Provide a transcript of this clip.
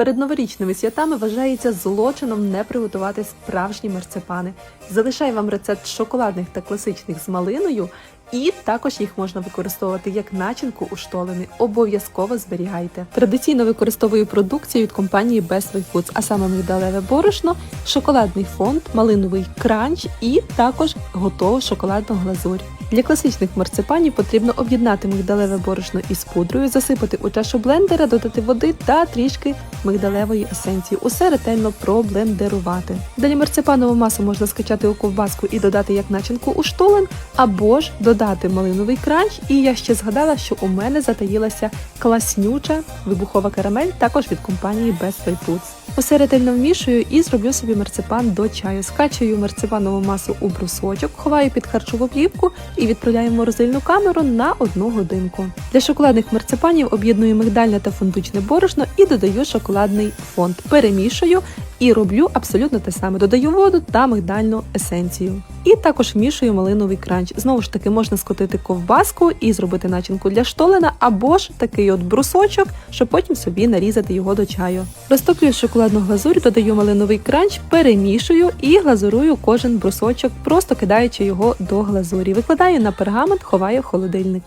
Перед новорічними святами вважається злочином не приготувати справжні марципани. Залишаю вам рецепт шоколадних та класичних з малиною, і також їх можна використовувати як начинку у штолени. Обов'язково зберігайте. Традиційно використовую продукцію від компанії Best Way Foods, а саме мигдалеве борошно, шоколадний фонд, малиновий кранч і також готову шоколадну глазурь. Для класичних марципанів потрібно об'єднати мигдалеве борошно із пудрою, засипати у чашу блендера, додати води та трішки мигдалевої есенції. Усе ретельно проблендерувати. Далі марципанову масу можна скачати у ковбаску і додати як начинку у штолен, або ж додати малиновий кранч. І я ще згадала, що у мене затаїлася класнюча вибухова карамель, також від компанії Best Way Foods. Усе ретельно вмішую і зроблю собі марципан до чаю. Скачую марципанову масу у брусочок, ховаю під харчову плівку і відправляю в морозильну камеру на одну годинку. Для шоколадних марципанів об'єдную мигдальне та фундучне борошно і додаю шоколадний фонд. Перемішую і роблю абсолютно те саме. Додаю воду та мигдальну есенцію. І також вмішую малиновий кранч. Знову ж таки, можна скотити ковбаску і зробити начинку для штолена, або ж такий от брусочок, щоб потім собі нарізати його до чаю. Розтоплюю шоколадну глазурь, додаю малиновий кранч, перемішую і глазурую кожен брусочок, просто кидаючи його до глазурі. Викладаю на пергамент, ховаю в холодильник.